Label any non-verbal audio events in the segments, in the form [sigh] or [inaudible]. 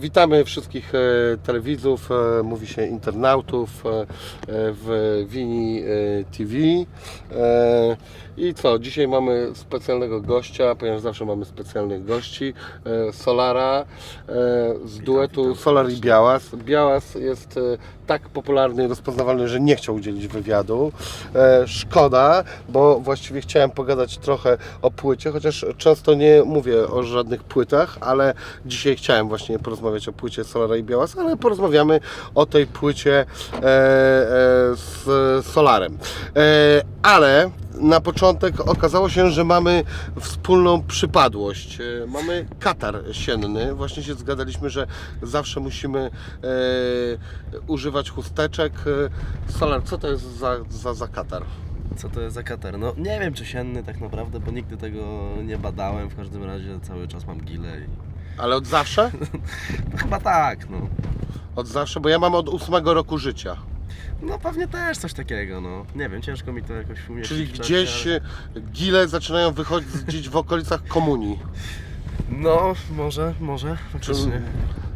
Witamy wszystkich e, telewidzów, e, mówi się internautów e, w Wini TV. I co, dzisiaj mamy specjalnego gościa, ponieważ zawsze mamy specjalnych gości, Solara z duetu Solar i. Białas. Białas jest tak popularny i rozpoznawalny, że nie chciał udzielić wywiadu. E, Szkoda, bo właściwie chciałem pogadać trochę o płycie, chociaż często nie mówię o żadnych płytach, ale dzisiaj chciałem właśnie porozmawiać o płycie Solara i Białas, ale porozmawiamy o tej płycie e, e, z Solarem. E, ale na początek okazało się, że mamy wspólną przypadłość. E, Mamy katar sienny. Właśnie się zgadaliśmy, że zawsze musimy e, używać chusteczek. E, Solar, co to jest za, za, za katar? Co to jest za katar? No nie wiem czy sienny tak naprawdę, bo nigdy tego nie badałem. W każdym razie cały czas mam gile i... Ale od zawsze? No [laughs] chyba tak, no. Od zawsze, bo ja mam od ósmego roku życia. No pewnie też coś takiego, no. Nie wiem, ciężko mi to jakoś umieścić Czyli w czasie, gdzieś ale- e, gile zaczynają wychodzić w okolicach komunii. No, może, może, faktycznie.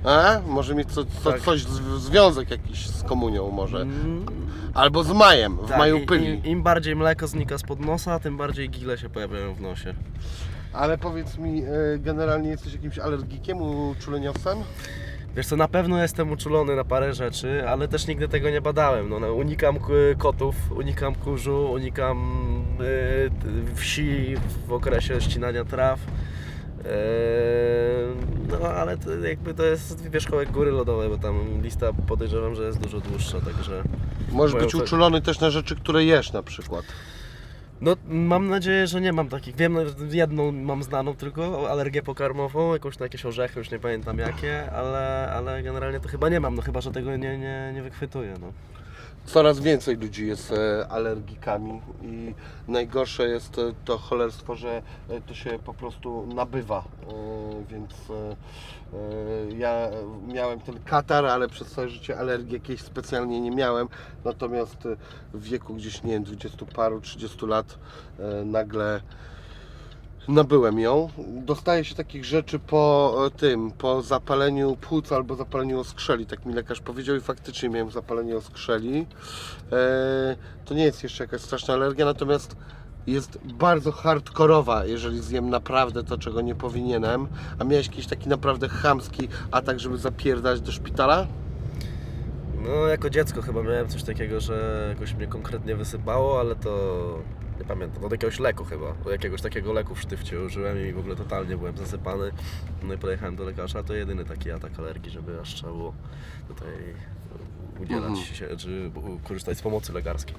E? Może mieć co, co, Tak. coś, z- związek jakiś z komunią może. Mm, Albo z majem, w tak, maju pyli. Im, Im bardziej mleko znika spod nosa, tym bardziej gile się pojawiają w nosie. Ale powiedz mi, e, generalnie jesteś jakimś alergikiem, uczuleniowcem? Wiesz co, na pewno jestem uczulony na parę rzeczy, ale też nigdy tego nie badałem. No, no, unikam kotów, unikam kurzu, unikam y, wsi w okresie ścinania traw. Eee, No ale to jakby to jest wierzchołek góry lodowej, bo tam lista podejrzewam, że jest dużo dłuższa, także... Możesz być uczulony też na rzeczy, które jesz na przykład. No mam nadzieję, że nie mam takich. Wiem, jedną mam znaną tylko, alergię pokarmową, jakąś na jakieś orzechy, już nie pamiętam jakie, ale, ale generalnie to chyba nie mam, no chyba, że tego nie, nie, nie wychwytuję, no. Coraz więcej ludzi jest e, alergikami i najgorsze jest e, to cholerstwo, że e, to się po prostu nabywa. Więc ja miałem ten katar, ale przez całe życie alergii jakiejś specjalnie nie miałem. Natomiast w wieku gdzieś, nie wiem, 20 paru, 30 lat nagle nabyłem ją. Dostaje się takich rzeczy po e, tym, po zapaleniu płuc albo zapaleniu oskrzeli, tak mi lekarz powiedział i faktycznie miałem zapalenie oskrzeli. E, to nie jest jeszcze jakaś straszna alergia, natomiast jest bardzo hardkorowa, jeżeli zjem naprawdę to, czego nie powinienem. A miałeś jakiś taki naprawdę chamski atak, żeby zapierdać do szpitala? No jako dziecko chyba miałem coś takiego, że jakoś mnie konkretnie wysypało, ale to nie pamiętam, od jakiegoś leku chyba, od jakiegoś takiego leku w sztywcie użyłem i w ogóle totalnie byłem zasypany. No i pojechałem do lekarza, to jedyny taki atak alergii, żeby aż trzeba było tutaj udzielać Mhm. się, czy korzystać z pomocy lekarskiej.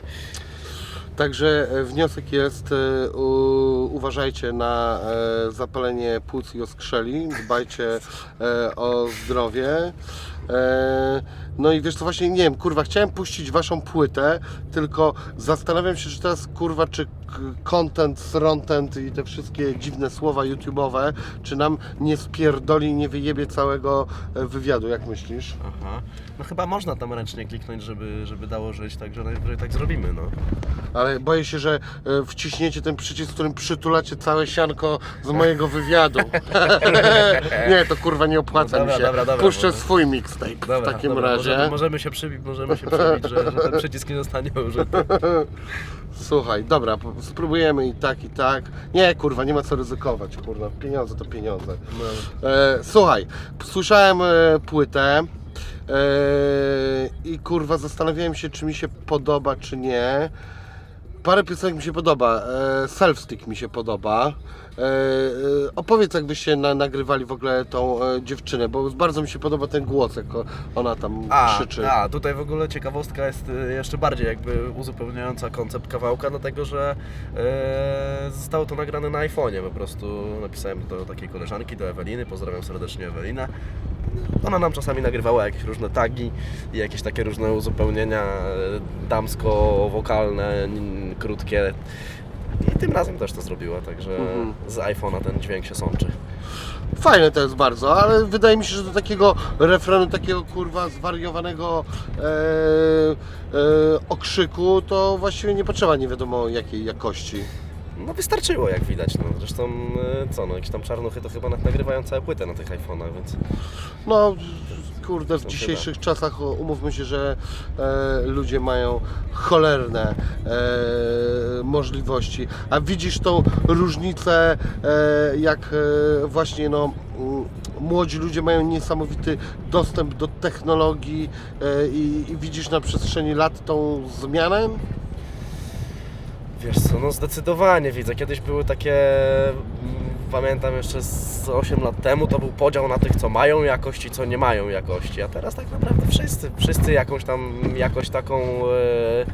Także e, wniosek jest, e, uważajcie na e, zapalenie płuc i oskrzeli, dbajcie o zdrowie. E, no i wiesz co, właśnie nie wiem, kurwa, chciałem puścić waszą płytę, tylko zastanawiam się, czy teraz, kurwa, czy content, frontent i te wszystkie dziwne słowa YouTube'owe, czy nam nie spierdoli nie wyjebie całego e, wywiadu, jak myślisz? Aha. No chyba można tam ręcznie kliknąć, żeby, żeby dało żyć, także najwyżej tak zrobimy, no. Ale boję się, że e, wciśniecie ten przycisk, którym przytulacie całe sianko z mojego wywiadu. [laughs] nie, to kurwa nie opłaca No dobra, mi się. dobra, dobra, Puszczę może- swój mixtape w Dobra, takim dobra, razie. Możemy, możemy się przybić, możemy się przybić, że, że ten przycisk nie zostanie użyty. [laughs] Słuchaj, dobra, spróbujemy i tak, i tak. Nie, kurwa, nie ma co ryzykować, kurwa. Pieniądze to pieniądze. No. E, słuchaj, słyszałem e, płytę e, i kurwa zastanawiałem się, czy mi się podoba, czy nie. Parę piosenek mi się podoba. E, Self-stick mi się podoba. E, e, opowiedz, jakbyście na, nagrywali w ogóle tą e, dziewczynę, bo bardzo mi się podoba ten głos, jak ona tam A, krzyczy. a, tutaj w ogóle ciekawostka jest jeszcze bardziej jakby uzupełniająca koncept kawałka, dlatego że e, zostało to nagrane na iPhone'ie, po prostu napisałem do takiej koleżanki, do Eweliny, pozdrawiam serdecznie Ewelinę. Ona nam czasami nagrywała jakieś różne tagi i jakieś takie różne uzupełnienia damsko-wokalne, krótkie. I tym razem też to zrobiła, także Mhm. z iPhone'a ten dźwięk się sączy. Fajne to jest bardzo, ale wydaje mi się, że do takiego refrenu, takiego kurwa zwariowanego e, e, okrzyku, to właściwie nie potrzeba nie wiadomo jakiej jakości. No wystarczyło jak widać, no. Zresztą e, co, no jakieś tam czarnuchy to chyba nagrywają całe płytę na tych iPhone'ach, więc No, kurde, w To dzisiejszych czasach o, umówmy się, że e, ludzie mają cholerne e, możliwości. A widzisz tą różnicę, e, jak e, właśnie no, mm, młodzi ludzie mają niesamowity dostęp do technologii e, i, i widzisz na przestrzeni lat tą zmianę? Wiesz co, no zdecydowanie widzę. Kiedyś były takie, pamiętam jeszcze z 8 lat temu, to był podział na tych, co mają jakość i co nie mają jakości. A teraz tak naprawdę wszyscy, wszyscy jakąś tam jakość taką e,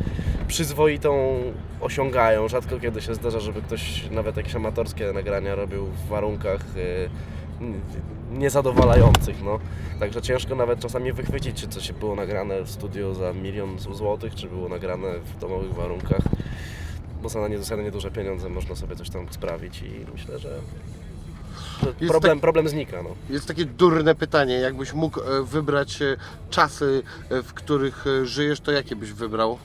przyzwoitą osiągają. Rzadko kiedy się zdarza, żeby ktoś nawet jakieś amatorskie nagrania robił w warunkach e, niezadowalających. No. Także ciężko nawet czasami wychwycić, czy coś było nagrane w studiu za milion złotych, czy było nagrane w domowych warunkach bo za nie, za nieduże pieniądze można sobie coś tam sprawić i myślę, że, Jest problem, tak- problem znika. No. Jest takie durne pytanie, jakbyś mógł e, wybrać e, czasy, e, w których e, żyjesz, to jakie byś wybrał?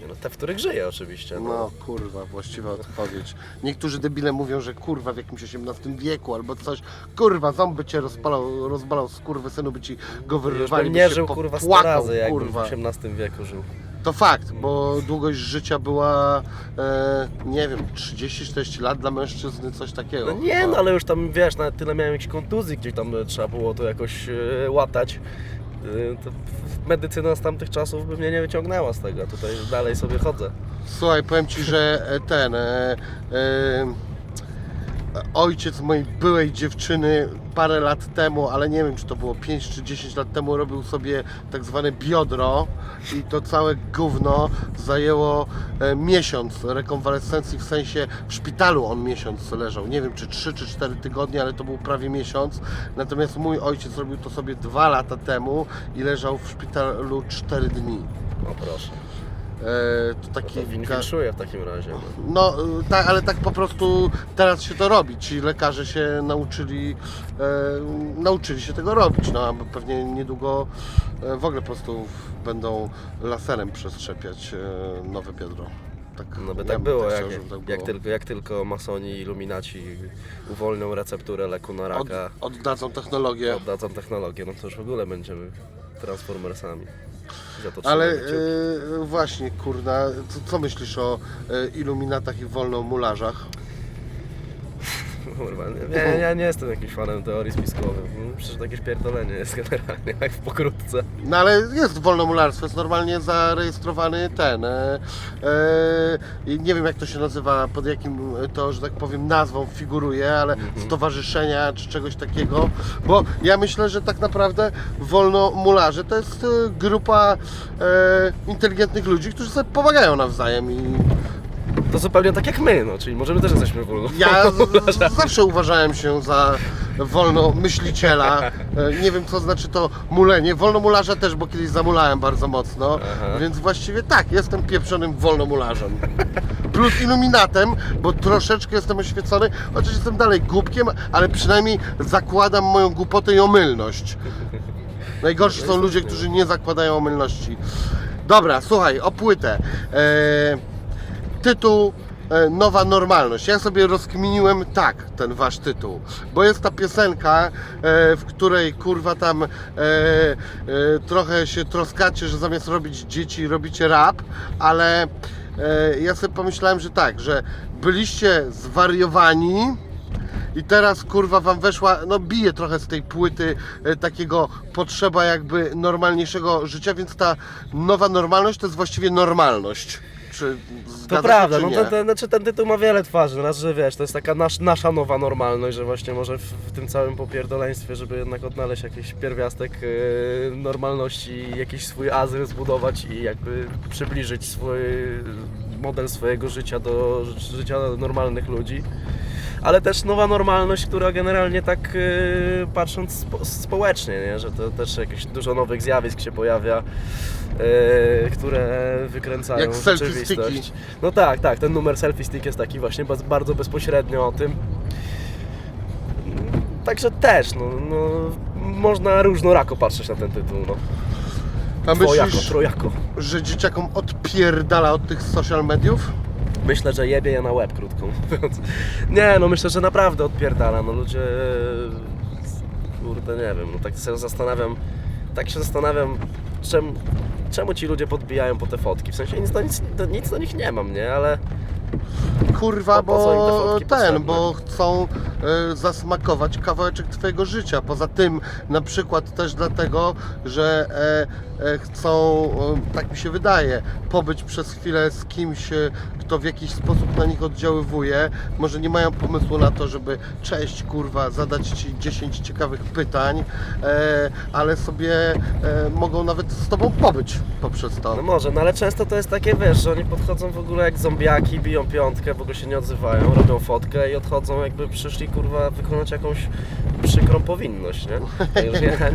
Nie No, te, w których żyję oczywiście. No. No kurwa, właściwa odpowiedź. Niektórzy debile mówią, że kurwa w jakimś XVIII wieku albo coś. Kurwa, ząb by cię rozpalał, rozbalał z kurwy synu, by ci go Już wyrwali, bym by nie się żył kurwa 100 popłakał, razy, jakbym w kurwa. XVIII wieku żył. To fakt, bo długość życia była, e, nie wiem, 30-40 lat dla mężczyzny, coś takiego. No nie, no ale już tam wiesz, nawet tyle miałem jakichś kontuzji, gdzieś tam trzeba było to jakoś e, łatać. E, to medycyna z tamtych czasów by mnie nie wyciągnęła z tego, a tutaj dalej sobie chodzę. Słuchaj, powiem Ci, że e, ten e, e, ojciec mojej byłej dziewczyny parę lat temu, ale nie wiem czy to było 5 czy 10 lat temu, robił sobie tak zwane biodro i to całe gówno zajęło e, miesiąc rekonwalescencji, w sensie w szpitalu on miesiąc leżał. Nie wiem czy 3 czy 4 tygodnie, ale to był prawie miesiąc. Natomiast mój ojciec robił to sobie dwa lata temu i leżał w szpitalu 4 dni. No proszę. E, to No taki to ga- infiltruję w takim razie. No. no, tak, ale tak po prostu teraz się to robi. Ci lekarze się nauczyli, e, nauczyli się tego robić. No, a pewnie niedługo e, w ogóle po prostu będą laserem przestrzepiać e, nowe biodro. Tak, No by ja tak bym było, tak jak, chciał, żeby tak jak, było. tylko, jak tylko masoni i iluminaci uwolnią recepturę leku na Od, raka, oddadzą technologię. oddadzą technologię, no to już w ogóle będziemy transformersami. Ale e, właśnie, kurna, co, co myślisz o e, iluminatach i wolnomularzach? [laughs] Kurwa, nie, nie, ja nie jestem jakimś fanem teorii spiskowych. No, Przecież to jakieś pierdolenie jest generalnie, [laughs] jak w pokrótce. No ale jest wolnomularstwo, jest normalnie zarejestrowany ten. E, e, nie wiem jak to się nazywa, pod jakim to, że tak powiem, nazwą figuruje, ale stowarzyszenia czy czegoś takiego. Bo ja myślę, że tak naprawdę wolnomularze to jest e, grupa e, inteligentnych ludzi, którzy sobie pomagają nawzajem i To zupełnie tak jak my, no, czyli może my też jesteśmy wolno. ja [laughs] z, zawsze uważałem się za wolnomyśliciela. E, Nie wiem co znaczy to mulenie. Wolnomularza też, bo kiedyś zamulałem bardzo mocno. Więc właściwie tak, jestem pieprzonym wolnomularzem. Plus iluminatem, bo troszeczkę jestem oświecony, chociaż jestem dalej głupkiem, ale przynajmniej zakładam moją głupotę i omylność. Najgorsi są ludzie, którzy nie zakładają omylności. Dobra, słuchaj, o płytę. E, tytuł e, Nowa Normalność. Ja sobie rozkminiłem tak ten wasz tytuł, bo jest ta piosenka, e, w której kurwa tam e, trochę się troskacie, że zamiast robić dzieci robicie rap, ale ja sobie pomyślałem, że tak, że byliście zwariowani. I teraz kurwa wam weszła, no bije trochę z tej płyty e, takiego potrzeba jakby normalniejszego życia, więc ta nowa normalność to jest właściwie normalność. Czy zgadza To prawda, się, no czy to, nie? to, znaczy ten tytuł ma wiele twarzy. Raz, że wiesz, to jest taka nasz, nasza nowa normalność, że właśnie może w, w tym całym popierdoleństwie, żeby jednak odnaleźć jakiś pierwiastek e, normalności, jakiś swój azyl zbudować i jakby przybliżyć swój model swojego życia do ży- życia normalnych ludzi. Ale też nowa normalność, która generalnie tak e, patrząc spo, społecznie, nie? że to też jakieś dużo nowych zjawisk się pojawia, e, które wykręcają Jak rzeczywistość. No tak, tak, ten numer selfie stick jest taki właśnie bardzo bezpośrednio o tym. Także też, no, no można różnorako patrzeć na ten tytuł, no. A Dwojako, myślisz, trojako. że dzieciakom odpierdala od tych social mediów? Myślę, że jebie je na łeb, krótko mówiąc. Nie, no myślę, że naprawdę odpierdala. No ludzie, kurde, nie wiem, no tak się zastanawiam, tak się zastanawiam, czemu, czemu ci ludzie podbijają po te fotki. W sensie nic do, nic, do, nic do nich nie mam, nie? Ale Kurwa, Po- po bo ten, potrzebne? bo chcą e, zasmakować kawałeczek twojego życia. Poza tym na przykład też dlatego, że e, chcą, e, tak mi się wydaje, pobyć przez chwilę z kimś, e, kto w jakiś sposób na nich oddziaływuje. Może nie mają pomysłu na to, żeby cześć kurwa, zadać ci 10 ciekawych pytań, e, ale sobie e, mogą nawet z tobą pobyć poprzez to. No może, no ale często to jest takie, wiesz, że oni podchodzą w ogóle jak zombiaki, biją piątkę, w ogóle się nie odzywają, robią fotkę i odchodzą jakby przyszli, kurwa, wykonać jakąś przykrą powinność, nie? Ja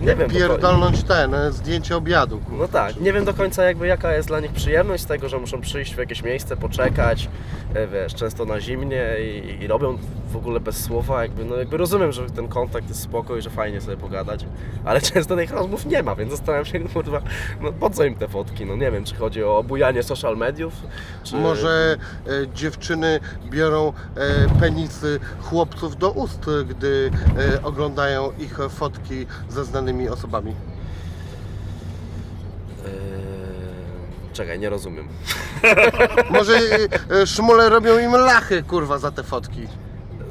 nie, wiem, Pierdolnąć ten, e, zdjęcie obiadu. Kurwa. no tak, nie wiem do końca jakby jaka jest dla nich przyjemność z tego, że muszą przyjść w jakieś miejsce, poczekać, e, wiesz, często na zimnie i, i robią w ogóle bez słowa, jakby, no jakby rozumiem, że ten kontakt jest spoko i że fajnie sobie pogadać, ale [laughs] często tych rozmów nie ma, więc zastanawiam się, [laughs] kurwa, no po co im te fotki, no nie wiem, czy chodzi o obujanie social mediów, czy... Może e, dziewczyny biorą e, penisy chłopców do ust, gdy e, oglądają ich fotki ze znanymi osobami. Eee, Czekaj, nie rozumiem. Może e, e, szmule robią im lachy, kurwa, za te fotki.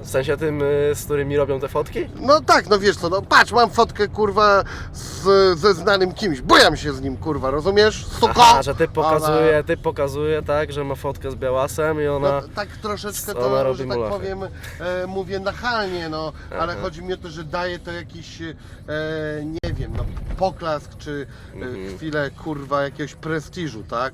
W sensie tym, y, z którymi robią te fotki? No tak, no wiesz co, no patrz, mam fotkę, kurwa, z, ze znanym kimś, bojam się z nim, kurwa, rozumiesz? Suko! Aha, że Ona- pokazuje, typ pokazuje, tak, że ma fotkę z białasem i ona... No, tak troszeczkę ona to, robi że tak mulachy. powiem, e, mówię nachalnie, no, ale chodzi mi o to, że daje to jakiś, e, nie wiem, no, poklask, czy e, Mhm. chwilę, kurwa, jakiegoś prestiżu, tak?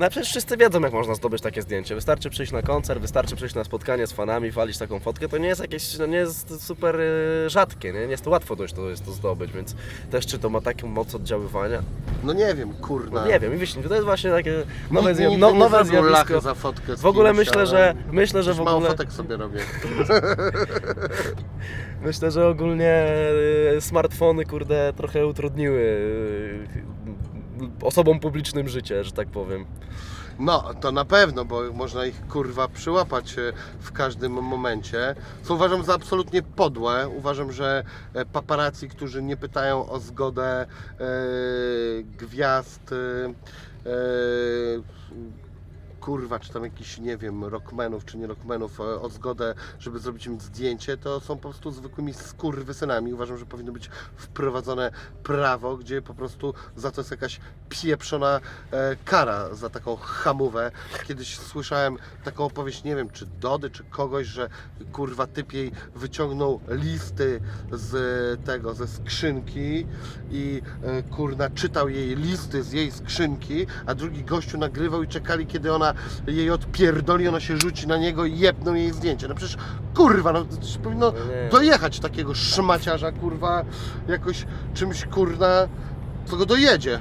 No przecież wszyscy wiedzą, jak można zdobyć takie zdjęcie. Wystarczy przyjść na koncert, wystarczy przyjść na spotkanie z fanami, walić taką fotkę. To nie jest jakieś, no nie jest super y, rzadkie, nie? nie jest to łatwo dość to jest to zdobyć, więc też czy to ma taką moc oddziaływania? No nie wiem, kurwa. No nie wiem, i wiesz, to jest właśnie takie nowe, zja- no, nowe zjawisko. za fotkę z W ogóle kimś, myślę, ale że myślę, że w mało ogóle fotek sobie robię. [laughs] myślę, że ogólnie y, smartfony kurde trochę utrudniły y, osobom publicznym życie, że tak powiem. No, to na pewno, bo można ich kurwa przyłapać e, w każdym momencie. Co uważam za absolutnie podłe. Uważam, że e, paparazzi, którzy nie pytają o zgodę e, gwiazd, e, kurwa, czy tam jakichś, nie wiem, rockmenów, czy nie rockmenów, e, o zgodę, żeby zrobić im zdjęcie, to są po prostu zwykłymi skurwysynami. Uważam, że powinno być wprowadzone prawo, gdzie po prostu za to jest jakaś pieprzona e, kara za taką hamówę. Kiedyś słyszałem taką opowieść, nie wiem, czy Dody, czy kogoś, że kurwa typ jej wyciągnął listy z tego, ze skrzynki i e, kurna czytał jej listy z jej skrzynki, a drugi gościu nagrywał i czekali, kiedy ona jej odpierdoli, ona się rzuci na niego i jebną jej zdjęcie. No przecież kurwa, no powinno No nie. dojechać takiego szmaciarza, kurwa, jakoś czymś kurna, co go dojedzie.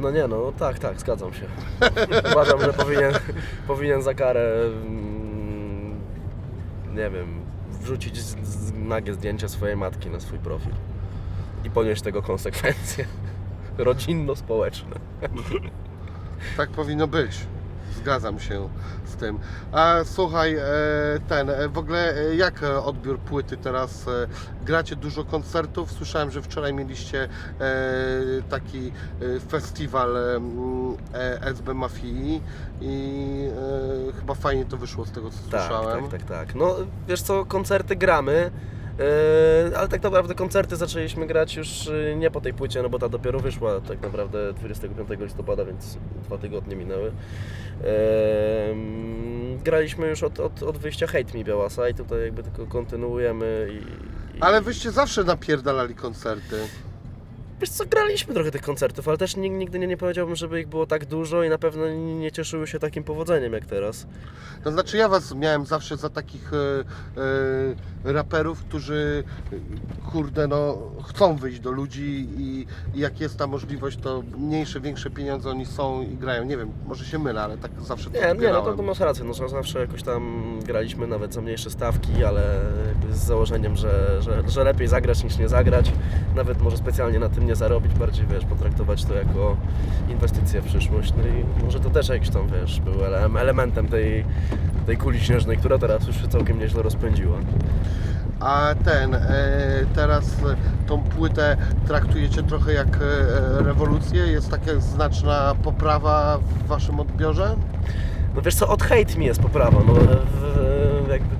No nie no, tak, tak, zgadzam się. [laughs] Uważam, że powinien, powinien za karę, mm, nie wiem, wrzucić z, z, nagie zdjęcie swojej matki na swój profil i ponieść tego konsekwencje [laughs] rodzinno-społeczne. [laughs] Tak powinno być. Zgadzam się z tym. A słuchaj, e, ten, e, w ogóle e, jak odbiór płyty teraz? Gracie dużo koncertów? Słyszałem, że wczoraj mieliście taki festiwal SB Mafii i chyba fajnie to wyszło z tego co Tak, słyszałem. tak, tak, tak. No wiesz co, koncerty gramy, ale tak naprawdę koncerty zaczęliśmy grać już yy, nie po tej płycie, no bo ta dopiero wyszła tak naprawdę 25 listopada, więc dwa tygodnie minęły. Yy, graliśmy już od, od, od wyjścia Hate Me Białasa i tutaj jakby tylko kontynuujemy i... i Ale wyście zawsze napierdalali koncerty. Wiesz co, graliśmy trochę tych koncertów, ale też nig- nigdy nie, nie powiedziałbym, żeby ich było tak dużo i na pewno nie cieszyły się takim powodzeniem jak teraz. To znaczy ja was miałem zawsze za takich e, e, raperów, którzy kurde no chcą wyjść do ludzi i, i jak jest ta możliwość, to mniejsze, większe pieniądze oni są i grają. Nie wiem, może się mylę, ale tak zawsze to Nie, nie, no to, to masz rację, no, zawsze jakoś tam graliśmy nawet za mniejsze stawki, ale z założeniem, że, że, że lepiej zagrać niż nie zagrać. Nawet może specjalnie na tym płynnie zarobić, bardziej wiesz, potraktować to jako inwestycję w przyszłość. No i może to też jakiś tam wiesz, był ele- elementem tej, tej kuli śnieżnej, która teraz już się całkiem nieźle rozpędziła. A ten, e, teraz e, tą płytę traktujecie trochę jak e, rewolucję? Jest taka znaczna poprawa w waszym odbiorze? No wiesz co, od Hate Me jest poprawa, no jakby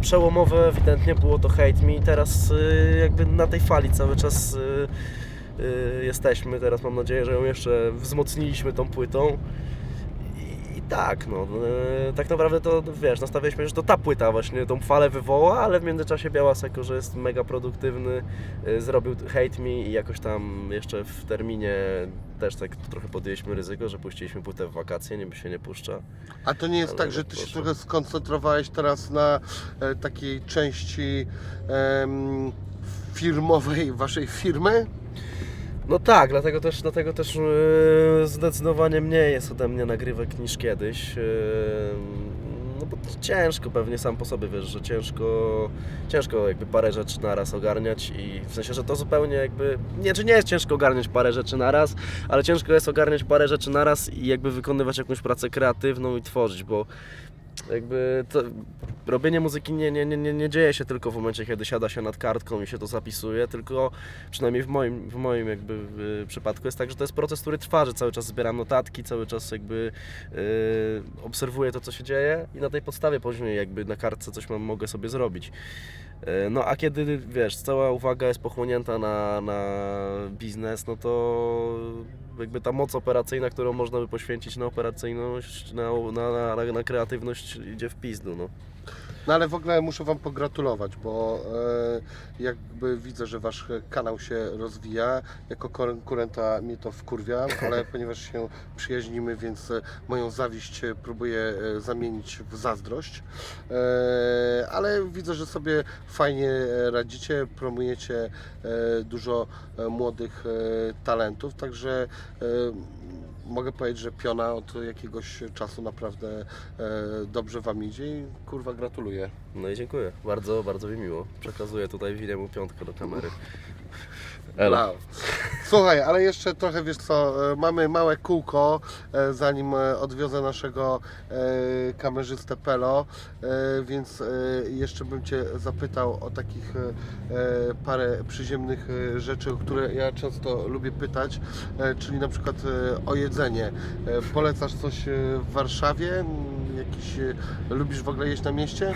przełomowe ewidentnie było to Hate Me i teraz y, jakby na tej fali cały czas jesteśmy, teraz mam nadzieję, że ją jeszcze wzmocniliśmy tą płytą i, i tak, no y, tak naprawdę to wiesz, nastawialiśmy, że to ta płyta właśnie tą falę wywoła, ale w międzyczasie Białas jako, że jest mega produktywny, y, zrobił Hate Me i jakoś tam jeszcze w terminie też tak trochę podjęliśmy ryzyko, że puściliśmy płytę w wakacje, niby się nie puszcza. A to nie jest Ale tak, że ty się trochę skoncentrowałeś teraz na e, takiej części em, firmowej waszej firmy? No tak, dlatego też, dlatego też yy, zdecydowanie mniej jest ode mnie nagrywek niż kiedyś. Yy, no bo ciężko pewnie sam po sobie wiesz, że ciężko, ciężko jakby parę rzeczy naraz ogarniać i w sensie, że to zupełnie jakby, nie, czy nie jest ciężko ogarniać parę rzeczy naraz, ale ciężko jest ogarniać parę rzeczy naraz i jakby wykonywać jakąś pracę kreatywną i tworzyć, bo jakby to, robienie muzyki nie, nie, nie, nie, dzieje się tylko w momencie, kiedy siada się nad kartką i się to zapisuje, tylko przynajmniej w moim, w moim jakby y, przypadku jest tak, że to jest proces, który trwa, że cały czas zbieram notatki, cały czas jakby y, obserwuję to, co się dzieje i na tej podstawie później jakby na kartce coś mam, mogę sobie zrobić. Y, No a kiedy, wiesz, cała uwaga jest pochłonięta na, na biznes, no to jakby ta moc operacyjna, którą można by poświęcić na operacyjność, na, na, na, na kreatywność idzie w pizdu, no. No ale w ogóle muszę Wam pogratulować, bo e, jakby widzę, że Wasz kanał się rozwija. Jako konkurenta mnie to wkurwia, ale [laughs] ponieważ się przyjaźnimy, więc moją zawiść próbuję e, zamienić w zazdrość. E, ale widzę, że sobie fajnie radzicie, promujecie e, dużo e, młodych e, talentów, także e, mogę powiedzieć, że piona od jakiegoś czasu naprawdę e, dobrze Wam idzie i kurwa gratuluję. No i dziękuję. Bardzo, bardzo mi miło. Przekazuję tutaj Winiemu piątkę do kamery. Brawo. Słuchaj, ale jeszcze trochę wiesz co, e, mamy małe kółko, e, zanim e, odwiozę naszego kamerzystę Pelo, więc jeszcze bym Cię zapytał o takich parę przyziemnych rzeczy, o które ja często lubię pytać, czyli na przykład o jedzenie. Polecasz coś w Warszawie? Jakiś, e, lubisz w ogóle jeść na mieście?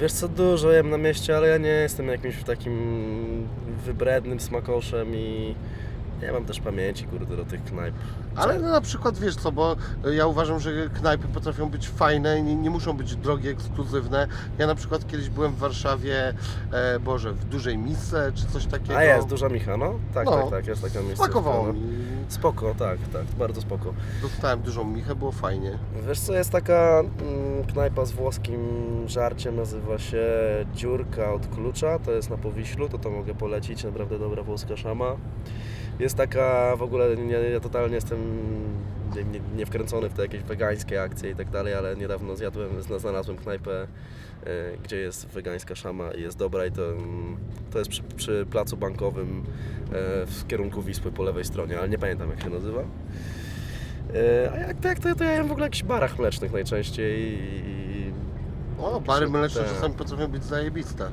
Wiesz co, dużo jem na mieście, ale ja nie jestem jakimś takim wybrednym smakoszem i nie mam też pamięci, kurde, do tych knajp. Ale no, na przykład wiesz co, bo ja uważam, że knajpy potrafią być fajne, nie, nie muszą być drogie, ekskluzywne. Ja na przykład kiedyś byłem w Warszawie, e, Boże, w dużej misce czy coś takiego. A jest, duża Micha, no? Tak, No. tak, tak, jest taka miejsce. Smakowało mi. Spoko, tak, tak, bardzo spoko. Dostałem dużą michę, było fajnie. Wiesz co, jest taka mm, knajpa z włoskim żarciem, nazywa się Dziurka od Klucza, to jest na Powiślu, to to mogę polecić, naprawdę dobra włoska szama. Jest taka, w ogóle nie, ja totalnie jestem nie, nie, nie wkręcony w te jakieś wegańskie akcje i tak dalej, ale niedawno zjadłem, zna- znalazłem knajpę, e, gdzie jest wegańska szama i jest dobra i to, to jest przy, przy placu bankowym e, w kierunku Wisły po lewej stronie, ale nie pamiętam jak się nazywa. E, A jak tak, to, to ja jem w ogóle w jakichś barach mlecznych najczęściej i... O, bary mleczne Tak. czasami potrafią być zajebiste.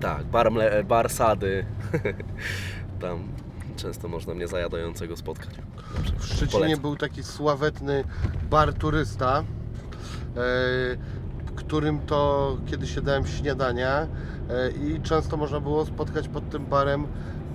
Tak, bar, mle, bar sady. [laughs] Tam często można mnie zajadającego spotkać. W Szczecinie Polecam. był taki sławetny bar turysta, e, którym to kiedyś jadałem śniadania e, i często można było spotkać pod tym barem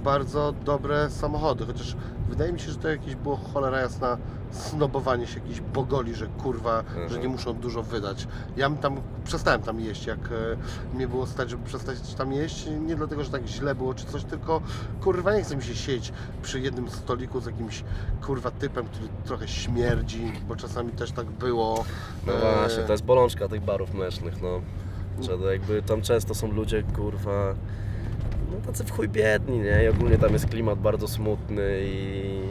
bardzo dobre samochody, chociaż wydaje mi się, że to jakieś było cholera jasna snobowanie się jakichś bogoli, że kurwa, że Mhm. nie muszą dużo wydać. Ja tam, przestałem tam jeść, jak e, mnie było stać, żeby przestać tam jeść, nie dlatego, że tak źle było czy coś, tylko kurwa nie chce mi się siedzieć przy jednym stoliku z jakimś kurwa typem, który trochę śmierdzi, bo czasami też tak było. No E, właśnie, to jest bolączka tych barów mlecznych, no. Że jakby tam często są ludzie, kurwa, no tacy w chuj biedni, nie? I ogólnie tam jest klimat bardzo smutny i...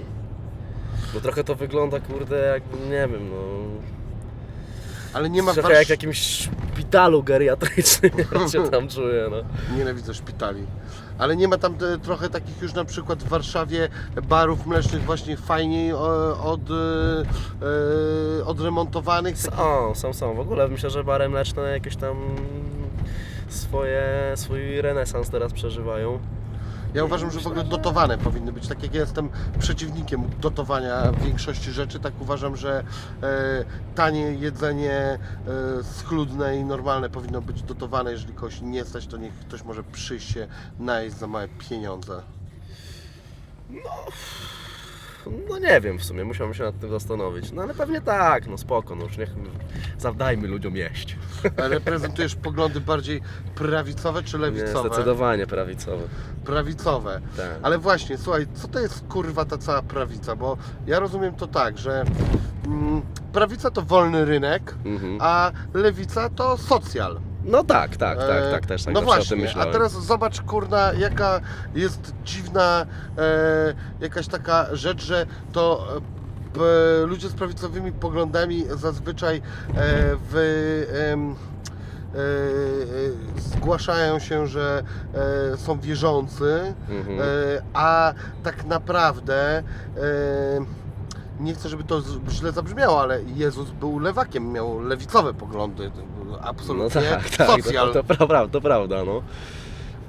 No trochę to wygląda, kurde, jakby, nie wiem, no... Ale nie ma Trochę jak w jakimś szpitalu geriatrycznym, [laughs] ja się tam czuję, no. Nienawidzę szpitali. Ale nie ma tam e, trochę takich już na przykład w Warszawie barów mlecznych właśnie fajniej e, od, e, e, odremontowanych. Są, są, są. W ogóle myślę, że bary mleczne jakieś tam swoje, swój renesans teraz przeżywają. Ja uważam, że w ogóle dotowane powinny być. Tak jak ja jestem przeciwnikiem dotowania większości rzeczy, tak uważam, że e, tanie jedzenie e, schludne i normalne powinno być dotowane. Jeżeli kogoś nie stać, to niech ktoś może przyjść się najeść za małe pieniądze. No nie wiem w sumie, musiałbym się nad tym zastanowić. No ale pewnie tak, no spoko, no już niech zawdajmy ludziom jeść. A Reprezentujesz poglądy bardziej prawicowe czy Nie, lewicowe? zdecydowanie prawicowe. prawicowe. Tak. Ale właśnie, słuchaj, co to jest kurwa ta cała prawica? Bo ja rozumiem to tak, że mm, prawica to wolny rynek, Mhm. a lewica to socjal. No tak, tak, tak, E, tak, też tak No zawsze o właśnie, tym a myślałem. teraz zobacz kurna, jaka jest dziwna e, jakaś taka rzecz, że to e, p, ludzie z prawicowymi poglądami zazwyczaj e, w em, e, zgłaszają się, że e, są wierzący, Mhm. e, a tak naprawdę e, nie chcę, żeby to źle zabrzmiało, ale Jezus był lewakiem, miał lewicowe poglądy, był No absolutnie tak, tak, socjal. to, to, to, prawda, to prawda, no.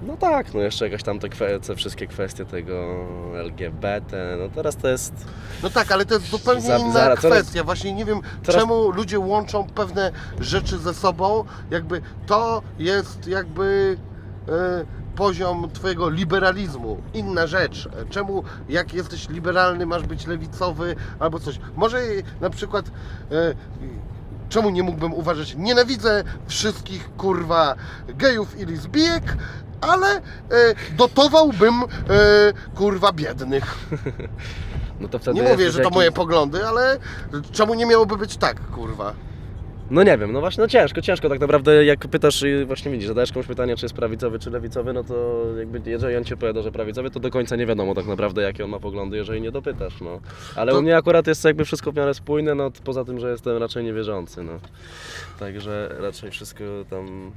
No tak, no jeszcze jakaś tam te, kwe, te wszystkie kwestie tego LGBT, no teraz to jest... No tak, ale to jest zupełnie Za- inna zaraz, kwestia. Właśnie nie wiem, coraz- czemu ludzie łączą pewne rzeczy ze sobą. Jakby to jest jakby e, poziom twojego liberalizmu. Inna rzecz. Czemu jak jesteś liberalny masz być lewicowy albo coś. Może na przykład e, Czemu nie mógłbym uważać, nienawidzę wszystkich kurwa gejów i lesbijek, ale e, dotowałbym e, kurwa biednych. [laughs] No to wtedy Nie mówię, że to moje poglądy, ale czemu nie miałoby być tak, kurwa? No nie wiem, no właśnie, no ciężko, ciężko tak naprawdę, jak pytasz i właśnie widzisz, zadajesz komuś pytanie, czy jest prawicowy, czy lewicowy, no to jakby jeżeli on Ci powiada, że prawicowy, to do końca nie wiadomo tak naprawdę, jakie on ma poglądy, jeżeli nie dopytasz, no. Ale To- u mnie akurat jest jakby wszystko w miarę spójne, no poza tym, że jestem raczej niewierzący, no. Także raczej wszystko tam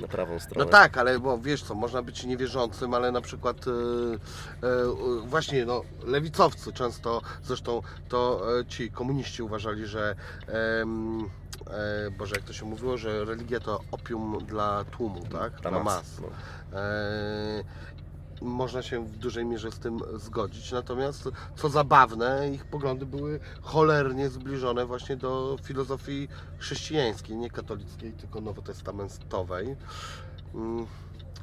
na prawą stronę. No tak, ale bo wiesz co, można być niewierzącym, ale na przykład e, e, właśnie no, lewicowcy często, zresztą to e, ci komuniści uważali, że e, Boże, jak to się mówiło, że religia to opium dla tłumu, tak? Dla mas, no. E, można się w dużej mierze z tym zgodzić. Natomiast, co zabawne, ich poglądy były cholernie zbliżone właśnie do filozofii chrześcijańskiej, nie katolickiej, tylko nowotestamentowej. Mm,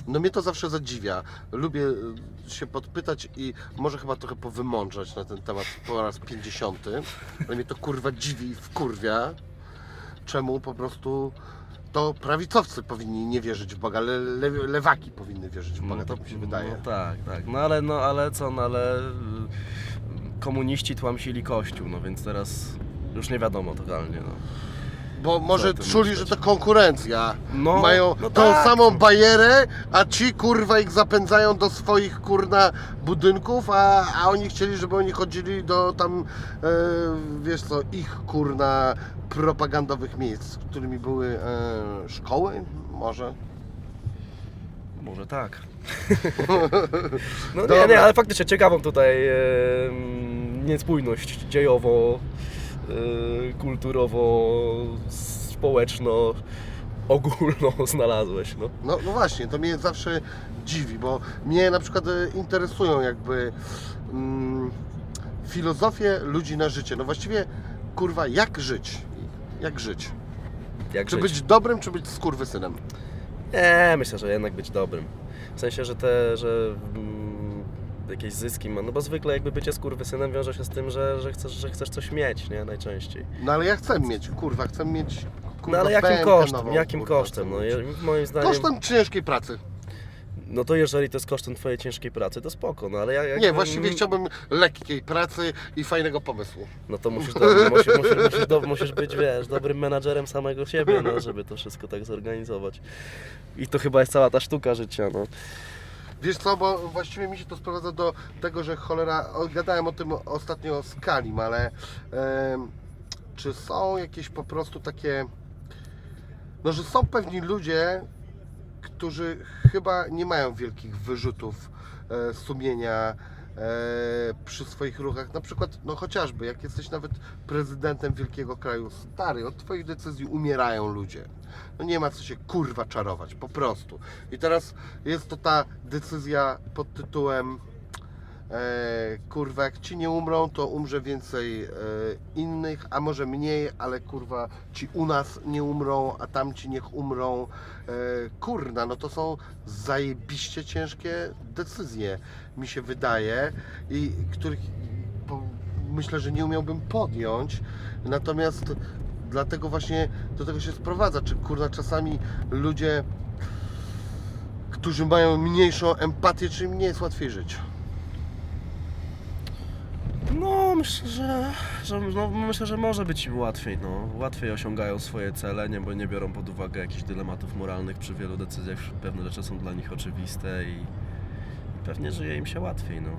No mnie to zawsze zadziwia. Lubię y, się podpytać i może chyba trochę powymądrzać na ten temat po raz 50, ale mnie to kurwa dziwi i wkurwia. Czemu po prostu to prawicowcy powinni nie wierzyć w Boga, le, le, lewaki powinny wierzyć w Boga, tak mi się wydaje. No tak, tak. No ale, no ale co, no ale y, komuniści tłamsili kościół, no więc teraz już nie wiadomo totalnie, no. Bo może czuli, że to konkurencja. No, Mają no tą tak. samą bajerę, a ci kurwa ich zapędzają do swoich kurna budynków, a, a oni chcieli, żeby oni chodzili do tam, e, wiesz co, ich kurna propagandowych miejsc, którymi były e, szkoły, może. Może tak. [laughs] no Dobra. nie, nie, ale faktycznie ciekawą tutaj e, niespójność dziejowo, kulturowo, społeczno, ogólną [laughs] znalazłeś, no. No, no właśnie, to mnie zawsze dziwi, bo mnie na przykład e, interesują jakby mm, filozofie ludzi na życie. No właściwie, kurwa, jak żyć? Jak żyć? Jak Czy żyć? być dobrym, czy być skurwysynem? Nie, myślę, że jednak być dobrym. W sensie, że te, że mm, jakieś zyski ma, no bo zwykle jakby bycie skurwysynem wiąże się z tym, że, że, chcesz, że chcesz coś mieć, nie? Najczęściej. No ale ja chcę mieć, kurwa, chcę mieć. Kurwa, No ale jakim kosztem? nową, jakim kurwa, kosztem? chcę No, mieć. je- moim zdaniem... Kosztem ciężkiej pracy. No to jeżeli to jest kosztem twojej ciężkiej pracy, to spoko, no ale ja... Nie, właściwie chciałbym lekkiej pracy i fajnego pomysłu. No to musisz, do, [laughs] musisz, musisz, musisz, do, musisz być, wiesz, dobrym menadżerem samego siebie, no, żeby to wszystko tak zorganizować. I to chyba jest cała ta sztuka życia, no. Wiesz co, bo właściwie mi się to sprowadza do tego, że cholera, gadałem o tym ostatnio z Kalim, ale czy są jakieś po prostu takie no, że są pewni ludzie, którzy chyba nie mają wielkich wyrzutów e, sumienia przy swoich ruchach. Na przykład, no chociażby, jak jesteś nawet prezydentem wielkiego kraju, stary, od Twoich decyzji umierają ludzie. No nie ma co się kurwa czarować, po prostu. I teraz jest to ta decyzja pod tytułem e, kurwa, jak ci nie umrą, to umrze więcej e, innych, a może mniej, ale kurwa, ci u nas nie umrą, a tamci niech umrą. E, kurna, no to są zajebiście ciężkie decyzje, mi się wydaje, i których po, myślę, że nie umiałbym podjąć. Natomiast dlatego właśnie do tego się sprowadza, czy kurna czasami ludzie, którzy mają mniejszą empatię, czy im nie jest łatwiej żyć. No, myślę, że, że no, myślę, że może być im łatwiej, no. Łatwiej osiągają swoje cele, nie, bo nie biorą pod uwagę jakichś dylematów moralnych przy wielu decyzjach. Pewne rzeczy są dla nich oczywiste i, pewnie żyje im się łatwiej, no.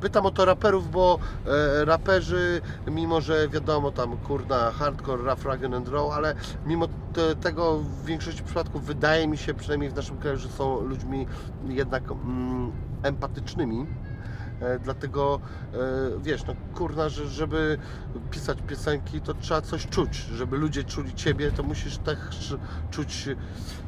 Pytam o to raperów, bo e, raperzy, mimo że wiadomo tam kurna hardcore, rough, rag and roll, ale mimo te, tego w większości przypadków wydaje mi się, przynajmniej w naszym kraju, że są ludźmi jednak mm, empatycznymi. E, dlatego e, wiesz, no kurna, że, żeby pisać piosenki, to trzeba coś czuć. Żeby ludzie czuli ciebie, to musisz też czuć,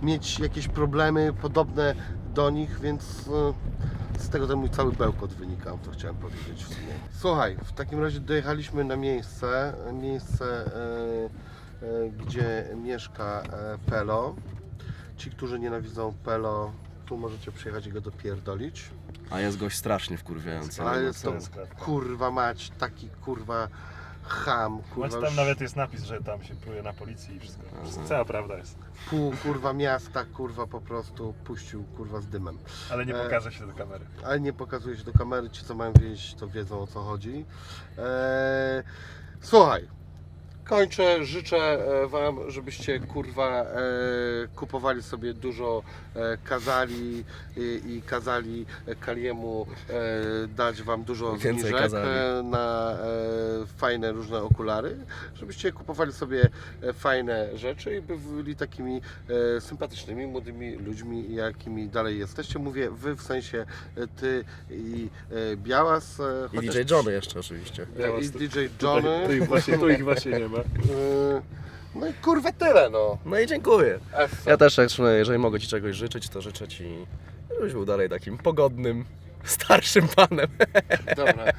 mieć jakieś problemy podobne do nich, więc e, z tego ten mój cały bełkot wynika, to chciałem powiedzieć w sumie. Słuchaj, w takim razie dojechaliśmy na miejsce, miejsce gdzie mieszka Pelo. Ci, którzy nienawidzą Pelo, tu możecie przyjechać i go dopierdolić. A jest gość strasznie wkurwiający. Ale jest to kurwa mać, taki kurwa ham, kurwa tam już nawet jest napis, że tam się pluje na policji i wszystko. wszystko cała prawda jest. pół kurwa miasta kurwa po prostu puścił kurwa z dymem. Ale nie E, pokaże się do kamery. ale nie pokazuje się do kamery. Ci, co mają wiedzieć, to wiedzą o co chodzi. Eee, słuchaj, kończę. Życzę e, Wam, żebyście kurwa e, kupowali sobie dużo e, kazali i, i kazali Kaliemu e, dać Wam dużo Więcej zniżek kazali. na e, fajne różne okulary, żebyście kupowali sobie fajne rzeczy i byli takimi e, sympatycznymi, młodymi ludźmi, jakimi dalej jesteście. Mówię wy w sensie ty i e, Białas. e, I DJ Johnny jeszcze oczywiście. I DJ Johnny. tu, ich właśnie, tu ich właśnie nie ma. No i kurwa tyle no. No i dziękuję. Essa. Ja też, jeżeli mogę Ci czegoś życzyć, to życzę Ci, żebyś był dalej takim pogodnym, [laughs] starszym panem. Dobra.